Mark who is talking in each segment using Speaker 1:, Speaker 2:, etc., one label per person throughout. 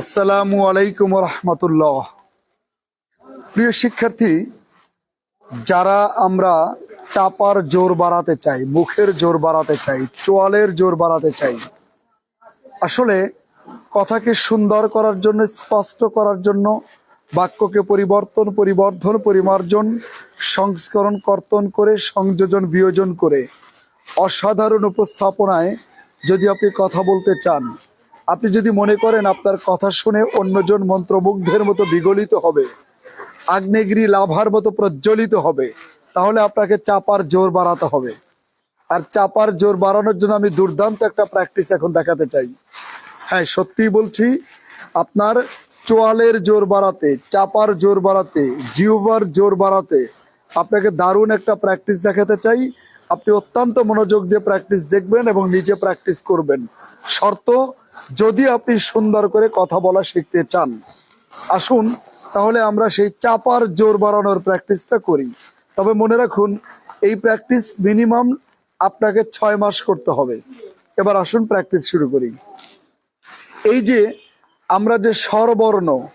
Speaker 1: আসসালামু আলাইকুম রহমতুল্লাহ। প্রিয় শিক্ষার্থী, যারা আমরা চাপার জোর বাড়াতে চাই, মুখের জোর বাড়াতে চাই, চোয়ালের জোর বাড়াতে চাই, আসলে কথাকে সুন্দর করার জন্য, স্পষ্ট করার জন্য, বাক্যকে পরিবর্তন, পরিবর্ধন, পরিমার্জন, সংস্করণ, কর্তন করে, সংযোজন, বিয়োজন করে, অসাধারণ উপস্থাপনায় যদি আপনি কথা বলতে চান আপনি যদি মনে করেন আপনার কথা শুনে অন্যজন মন্ত্রমুগ্ধের মতো বিগলিত হবে, আগ্নেয়গিরি লাভার মতো প্রজ্বলিত হবে, তাহলে আপনাকে চাপার জোর বাড়াতে হবে। আর চাপার জোর বাড়ানোর জন্য আমি দুর্দান্ত একটা প্র্যাকটিস এখন দেখাতে চাই। হ্যাঁ সত্যি বলছি, আপনার চোয়ালের জোর বাড়াতে, চাপার জোর বাড়াতে জিওভার জোর বাড়াতে আপনাকে দারুণ একটা প্র্যাকটিস দেখাতে চাই। আপনি অত্যন্ত মনোযোগ দিয়ে প্র্যাকটিস দেখবেন এবং নিজে প্র্যাকটিস করবেন। শর্ত যদি আপনি সুন্দর করে কথা বলা শিখতে চান, আসুন, তাহলে আমরা সেই চাপার জোর বাড়ানোর প্র্যাকটিসটা করি। তবে মনে রাখুন, এই প্র্যাকটিস মিনিমাম আপনাকে ছয় মাস করতে হবে। এবার আসুন প্র্যাকটিস শুরু করি। এই যে, আমরা যে স্বরবর্ণ,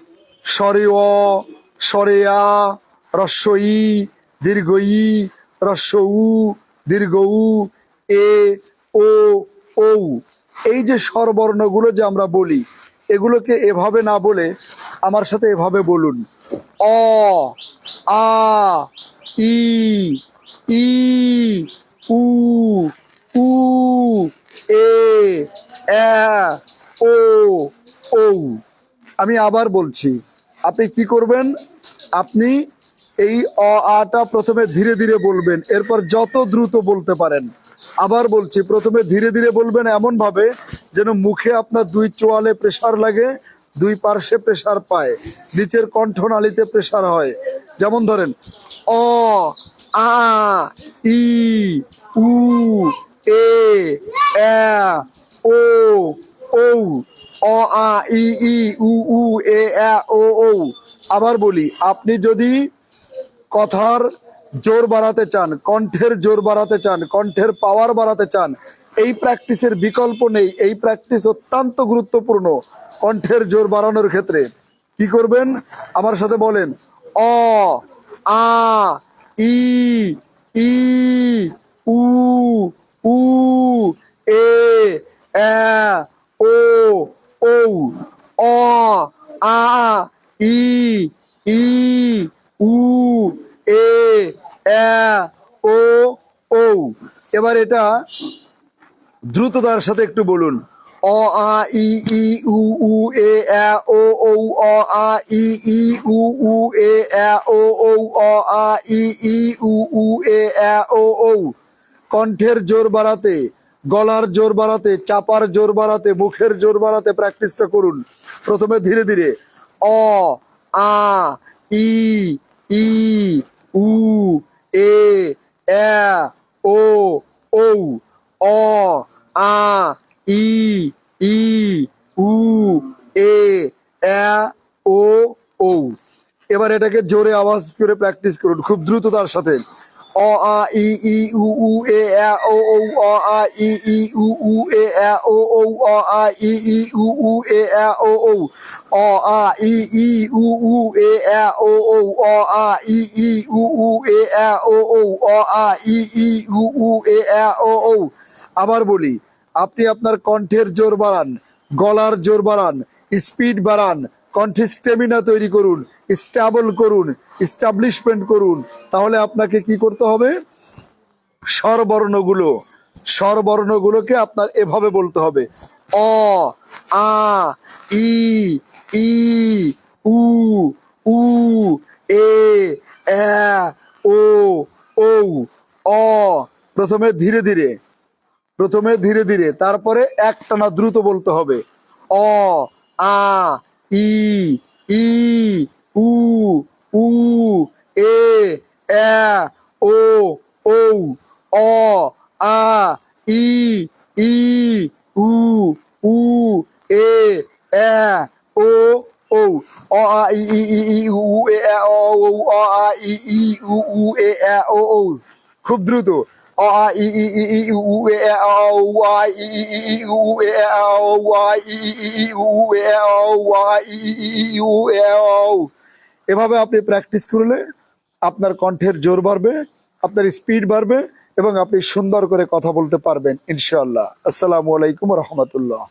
Speaker 1: স্বরে অ, স্বরে আ রস্ব ই, দীর্ঘ ই রস্ব উ, দীর্ঘ উ, এ, ও, ঔ এই যে স্বরবর্ণগুলো যে আমরা বলি, এগুলোকে এভাবে না বলে আমার সাথে এভাবে বলুন। অ, আ, ই ই, উ উ, এ ও ও আমি আবার বলছি, আপনি কি করবেন? আপনি এই অ আটা প্রথমে ধীরে ধীরে বলবেন, এরপর যত দ্রুত বলতে পারেন। আবার বলছি, প্রথমে ধীরে ধীরে বলবেন এমন ভাবে যেন মুখে আপনার দুই চোয়ালে প্রেসার লাগে, দুই পার্শ্বে প্রেসার পায়, নিচের কণ্ঠনালীতে প্রেসার হয়। যেমন ধরেন, অ, আ, ই, উ, এ ও ও অ, আ, ই ই, উ উ, এ ও ও আবার বলি, আপনি যদি কথার জোর বাড়াতে চান, কণ্ঠের জোর বাড়াতে চান, কণ্ঠের পাওয়ার বাড়াতে চান, এই প্র্যাকটিসের বিকল্প নেই, এই প্র্যাকটিস অত্যন্ত গুরুত্বপূর্ণ, কণ্ঠের জোর বাড়ানোর ক্ষেত্রে। কি করবেন? আমার সাথে বলেন, অ, আ, ই ই, উ উ, এ এ ও ও অ, আ, ই ই ও ও এবার এটা দ্রুততার সাথে একটু বলুন। অ, আ, ই ই, উ উ, এ এ, ও ও অ, আ, ই ই, উ উ, এ এ, ও ও অ, আ, ই ই, উ উ, এ এ, ও ও কণ্ঠের জোর বাড়াতে, গলার জোর বাড়াতে, চাপার জোর বাড়াতে, মুখের জোর বাড়াতে প্র্যাকটিসটা করুন। প্রথমে ধীরে ধীরে, অ, আ, ই ই, উ এ এ ও ও অ আ ই ই উ এ এ ও ঔ এবার এটাকে জোরে আওয়াজ করে প্র্যাকটিস করুন, খুব দ্রুত তার সাথে। অ আ ই ই উ উ এ ও ও অ আ ই ই উ উ এ ও ও অ আ ই ই উ উ এ ও ও অ আ ই ই উ উ এ ও ও অ আ ই ই উ উ এ ও ও অ আ ই ই উ উ এ ও ও আবার বলি, আপনি আপনার কণ্ঠের জোর বাড়ান, গলার জোর বাড়ান স্পিড বাড়ান, কণ্ঠে স্টেমিনা তৈরি করুন স্টাবল করুন স্টাবলিশমেন্ট করুন, তাহলে আপনাকে কি করতে হবে? স্বরবর্ণগুলো, স্বরবর্ণগুলোকে আপনার এভাবে বলতে হবে। অ, আ, ই ই, উ উ, এ ও ও অ। প্রথমে ধীরে ধীরে, প্রথমে ধীরে ধীরে, তারপরে একটানা দ্রুত বলতে হবে। অ, আ, ই ই, উ উ এ এ ও ও অ আ ই ই উ উ এ এ ও ও অ আ ই ই ই ই উ উ এ এ ও ও অ আ ই ই উ উ এ এ ও ও খুব দ্রুত অ আ ই ই ই ই উ এ এ অ উ আ ই ই ই ই উ এ এ অ উ আ ই ই ই ই উ এ এভাবে আপনি প্র্যাকটিস করলে আপনার কণ্ঠের জোর বাড়বে, আপনার স্পিড বাড়বে এবং আপনি সুন্দর করে কথা বলতে পারবেন, ইনশাআল্লাহ। আসসালামু আলাইকুম রহমতুল্লাহ।